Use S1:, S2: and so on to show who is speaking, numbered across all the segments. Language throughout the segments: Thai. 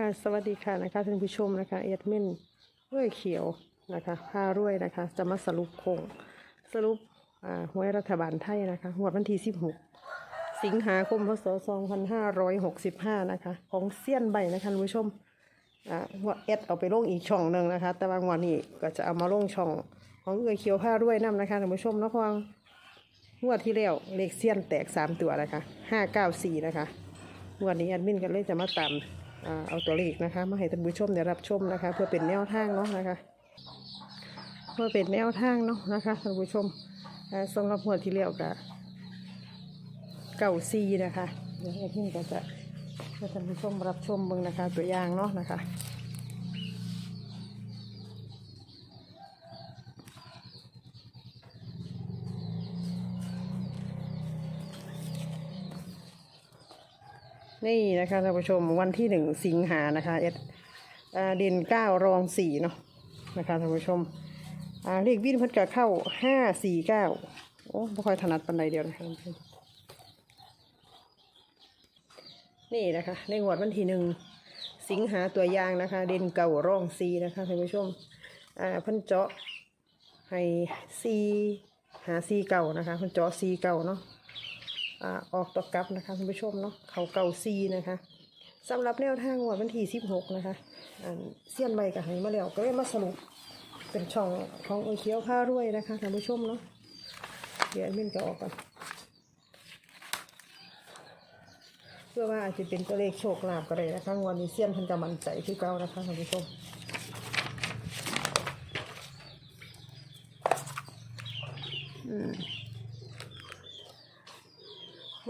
S1: ค่ะสวัสดีค่ะนะคะท่านผู้ชมนะคะเอ็ดมินรวยเขียวนะคะผ้ารวยนะคะ จะมาสรุปโคงสรุปหวยรัฐบาลไทยนะคะงวดวันที่ 16 สิงหาคมพศ 2565 นะคะ ของเซียนใบนะคะท่านผู้ชมอ่างวดเอ็ดเอาไปลงอีกช่องหนึ่งนะคะ แต่ว่างวดนี้ก็จะเอามาลงช่องของเอือเขียวผ้ารวยนํนะคะท่านผู้ชมนะเพราะว่างวดที่แล้วเลขเซียนแตกสามตัวนะคะ594 นะคะวันนี้แอดมินก็เลยจะมาตามอ่า เอาตัวเลขนะคะ มาให้ท่านผู้ชมได้รับชมนะคะ เพื่อเป็นแนวทางเนาะนะคะ เพื่อเป็นแนวทางเนาะนะคะท่านผู้ชมอ่าสำหรับหัวที่เลี้ยวกับเก่าซีนะคะเดี๋ยวที่ก็จะให้ท่านผู้ชมรับชมเบิ่งนะคะตัวอย่างเนาะนะคะ นี่นะคะท่านผู้ชมวันที่หนึ่งสิงหานะคะเอ็ดเด่นเก้ารองสี่เนาะนะคะท่านผู้ชมเลขวิ่งพัดกะเข้าห้าสี่เก้าโอ้ไม่ค่อยถนัดปันใดเดียวนะคะนี่นะคะในงวดวันที่หนึ่งสิงหาตัวยางนะคะ เด่นเก่ารองสีนะคะท่านผู้ชมอ่าพิ่นเจาะให้ซีหาซีเก่านะคะพิ่นเจาะซีเก่าเนาะ ออกตัวกลับนะคะคุณผู้ชมเนาะเขาเก่าซีนะคะสำหรับแนวทางงวดวันที่16นะคะเสี้ยนใบกับไหมาแล้วก็เลยมาสรุปเป็นช่องของเอเขียวผ้ารวยนะคะท่านผู้ชมเนาะเดี๋ยวมินจะออกก่อนเพื่อว่าอาจจะเป็นตัวเลขโชคลาภก็ได้นะคะงวดนี้เสี้ยนพันจะมันใจที่เก่านะคะท่านผู้ชมอืม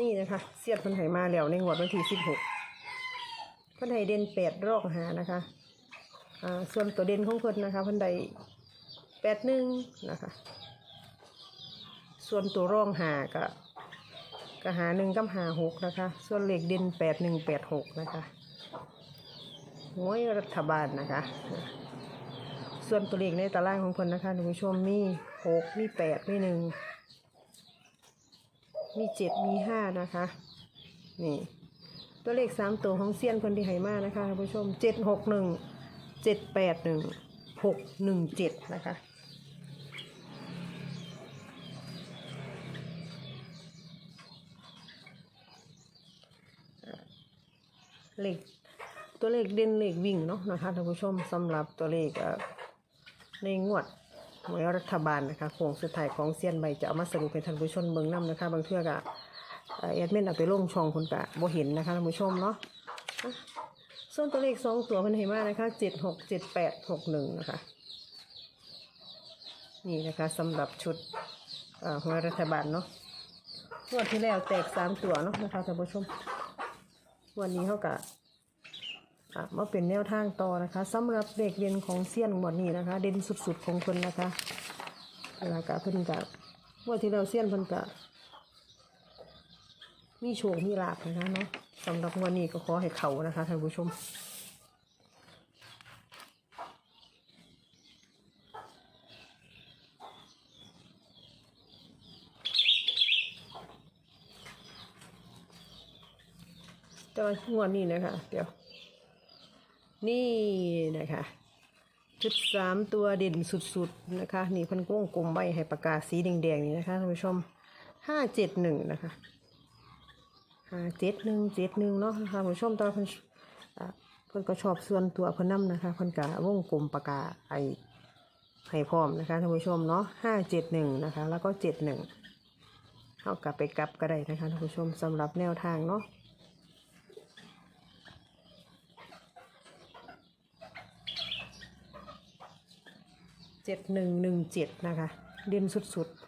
S1: นี่นะคะเสียดพันไหมาแล้วในงววันที่สิบหกพันไหเด่นแปดรอกหานะคะอ่าส่วนตัวเด่นของเพิ่นนะคะพันใดแปดหนึ่งนะคะส่วนตัวร่องหาก็ก็หาหนึ่งกับหาหกนะคะ ส่วนเหลขเด่นแปดหนึ่งแปดหกนะคะหวยรัฐบาลนะคะ ส่วนตัวเลขในตารางของเพิ่นนะคะท่านผู้ชมมีหกมีแปดมีหนึ่ง มีเจ็ดมีห้านะคะ นี่ ตัวเลขสามตัวของเซียนคนที่ไหมานะคะท่านผู้ชมเจ็ดหกหนึ่งเจ็ดแปดหนึ่งหกหนึ่งเจ็ดนะคะเลขตัวเลขเด่นเลขวิ่งเนาะนะคะท่านผู้ชมสำหรับตัวเลขในงวด หวยรัฐบาลนะคะโค้งสุดท้ายของเซียนใบจะเอามาสรุปให้ท่านผู้ชมเบิ่งนํนะคะ บางเทื่อกะเอ่อแอดมินเอาไปลงช่องคนกะบ่เห็นนะคะท่านผู้ชมเนาะส่วนตัวเลขสองตัวมันเห็นมานะคะเจ็ดหกเจ็ดแปดหกหนึ่งนะคะ นี่นะคะสำหรับชุดอ่อหวยรัฐบาลเนาะงวดที่แล้วแตกสามตัวเนาะนะคะท่านผู้ชม วันนี้เขากะ อะมาเป็นแนวทางต่อนะคะสำหรับเด็กเรียนของเซียนหมวดนี้นะคะ เด่นสุดๆของคนนะคะแล้วก็เพิ่นกะว่าที่เราเซียนเพิ่นกะมีโชคมีลาภนะคะเนาะสำหรับวันนี้ก็ขอให้เขานะคะท่านผู้ชมแต่ว่างวดนี้นะคะ เดี๋ยว นี่นะคะชุดสามตัวเด่นสุดๆนะคะ นี่พันกุ้งกลมใบให้ประกาศสีแดงๆนี่นะคะท่านผู้ชมห้าเจ็ดหนึ่งนะคะห้าเจ็ดหนึ่งเจ็ดหนึ่งเนาะท่านผู้ชมตอนเพิ่นอะเพิ่นก็ชอบส่วนตัวเพิ่นนํนะคะเพิ่นกะวงกลมประกาไอให้พร้อมนะคะท่านผู้ชมเนาะห้าเจ็ดหนึ่งนะคะ แล้วก็เจ็ดหนึ่งเอากลับไปกลับก็ได้นะคะท่านผู้ชมสำหรับแนวทางเนาะ เจ็ดหนึ่งหนึ่งเจ็ดนะคะ เด่นสุดๆ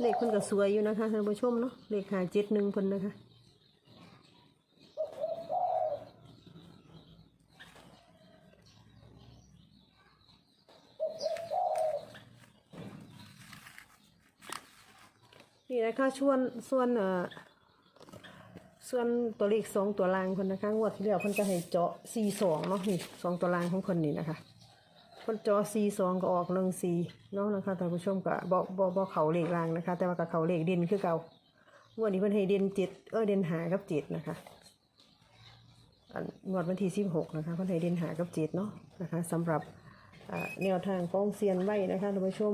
S1: เลขคนก็สวยอยู่นะคะท่านผู้ชมเนาะ เลขหาเจ็ดหนึ่งคนนะคะนี่นะคะชวนส่วนเอ่อ ส่วนตัวเลขสองตัวล่างคนนะคะ งวดที่แล้วเพิ่นจะให้เจาะสี่สองเนาะนี่สองตัวล่างของคนนี่นะคะเพิ่นมันจอซีสองก็ออกหนึ่งซีเนาะนะคะท่านผู้ชมก็บ่บ่บ่เขาเลขรางนะคะ แต่ว่ากับเขาเลขเด่นคือเก่างวดนี้เพิ่นให้เด่นเจ็ดเออเด่นหากับเจ็ดนะคะอันงวดวันที่สิบหกนะคะเพิ่นให้เด่นหากับเจ็ดเนาะนะคะสำหรับแนวทางของเซียนไว้นะคะท่านผู้ชม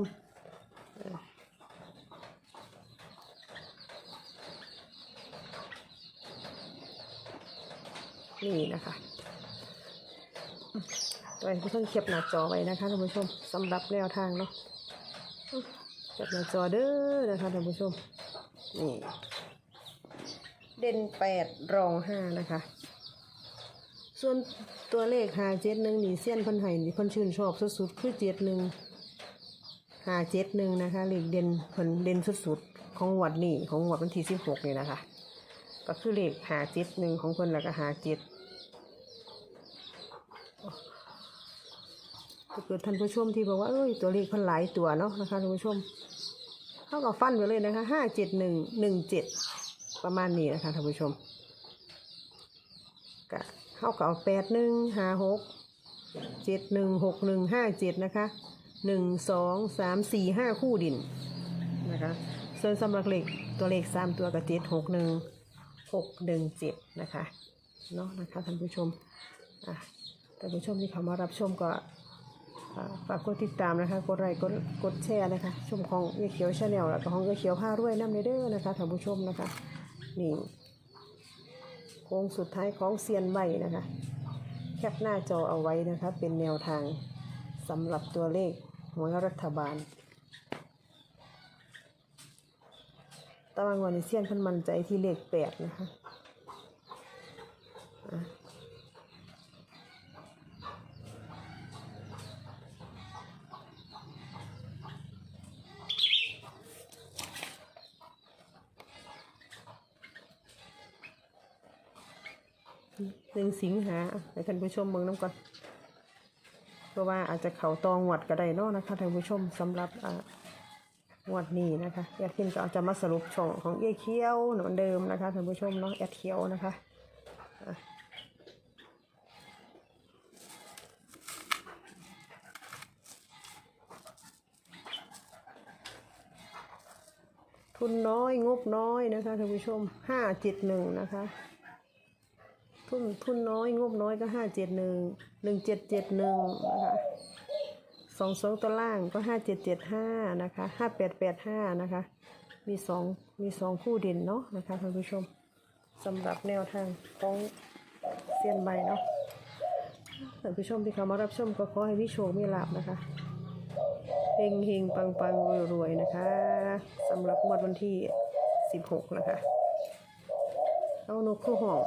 S1: นี่นะคะตัวเองก็ต้องเก็บหน้าจอไว้นะคะท่านผู้ชมสำหรับแนวทางเนาะเก็บหน้าจอเด้อนะคะท่านผู้ชมนี่เด่นแปดรองห้านะคะ ส่วนตัวเลขหาเจ็ดหนึ่งนี่เส้ยนพันไห้นี่พันชื่นชอบสุดๆคือเจ็ดหนึ่งหาเจ็ดหนึ่งนะคะเลขเด่นพันเด่นสุดๆของหวดนี่ของหวดวันที่สิบหกนี่นะคะ ก็คือเลขหาเจ็ดหนึ่งของเพิ่นแล้วก็หาเจ็ดเกิดท่านผู้ชมที่บอกว่าเอ้ยตัวเลขเพันหลายตัวเนาะนะคะท่านผู้ชมเท่ากับฟันไปเลยนะคะห้าเจ็ดหนึ่งหนึ่งเจ็ดประมาณนี้นะคะท่านผู้ชมก็เท่ากับเอาแปดหนึ่งห้าหกเจ็ดหนึ่งหกหนึ่งห้าเจ็ดนะคะหนึ่งสองสามสี่ห้าคู่ดินนะคะส่วนสำหรับเลขตัวเลขสามตัวกับเจ็ดหกหนึ่ง หกหนึ่งเจ็ดนะคะเนาะนะคะท่านผู้ชมอะท่านผู้ชมที่เข้ามารับชมก็ฝากกดติดตามนะคะกดไลค์กดกดแชร์นะคะชมของเอเขียวชาแนลแล้วก็ของเอเขียวผ้ารวยน้ำเด้อนะคะท่านผู้ชมนะคะนี่โค้งสุดท้ายของเซียนใบนะคะ แคปหน้าจอเอาไว้นะคะเป็นแนวทางสำหรับตัวเลขหวยรัฐบาล ตารางวันนี้เซียนเพันมั่นใจที่เลขแปดนะคะหนึ่งสิงหาให้ท่านผู้ชมเบิ่งน้ำก่อนเพราะว่าอาจจะเขาตองหวดก็ได้นาะนะคะท่านผู้ชมสำหรับอ่า งวดนี้นะคะแอดคินก็จะมาสรุปช่องของเอ้เคียวเหมือนเดิมนะคะท่านผู้ชมเนาะแอดเคียวนะคะอะทุนน้อยงบน้อยนะคะท่านผู้ชมห้าเจ็ดหนึ่งนะคะทุนทุนน้อยงบน้อยก็ห้าเจ็ดหนึ่งหนึ่งเจ็ดเจ็ดหนึ่งนะคะ สองสองตัวล่างก็ห้าเจ็ดเจ็ดห้านะคะห้าแปดแปดห้านะคะ มีสองมีสองคู่เด่นเนาะนะคะท่านผู้ชมสำหรับแนวทางของเซียนใบเนาะท่านผู้ชมที่เข้ามารับชมก็ขอให้วิโชคมีลาบนะคะเฮงเฮงปังปังรวยรวยนะคะสำหรับงวดวันที่สิบหกนะคะ เอานกเข้าห้อง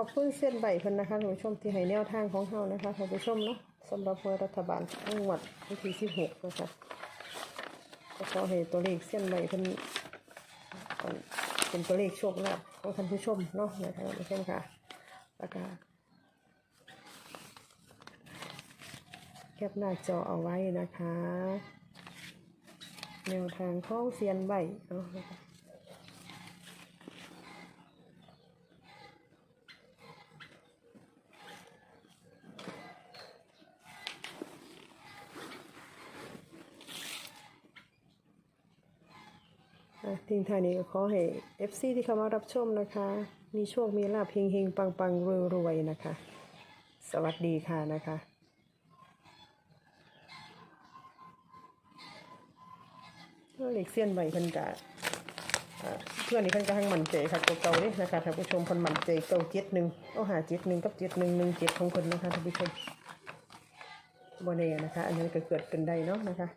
S1: ขอบคุณเส้นใบเพิ่นนะคะท่านผู้ชมที่ให้แนวทางของเฮานะคะท่านผู้ชมเนาะสำหรับหวยรัฐบาลจังหวัดวันที่16นะคะก็ขอให้ตัวเลขเส้นใบเพิ่นเป็นตัวเลขโชคลาภของท่านผู้ชมเนาะนะคะท่านผู้ชมค่ะแล้วก็แคปหน้าจอเอาไว้นะคะ แนวทางของเซียนใบเนาะนะคะ อะ ทิ้งท้ายนี้ก็ขอให้ FC ที่เข้ามารับชมนะคะ มีโชคมีลาภเฮงๆ ปังๆ รวยๆ นะคะ สวัสดีค่ะนะคะเล็กเสี้ยนใบเพิ่นกะอ่าเพื่อนนี่เพิ่นกะทั้งมันใจค่ะตัวเก่านี่นะคะท่านผู้ชมเพิ่นมันใจเก่าเจ็ดหนึ่งเอาหาเจ็ดหนึ่งกับเจ็ดหนึ่งหนึ่งเจ็ดของเพิ่นนะคะท่านผู้ชมบ่แน่นะคะ อันนี้ก็เกิดเป็นได้เนาะนะคะ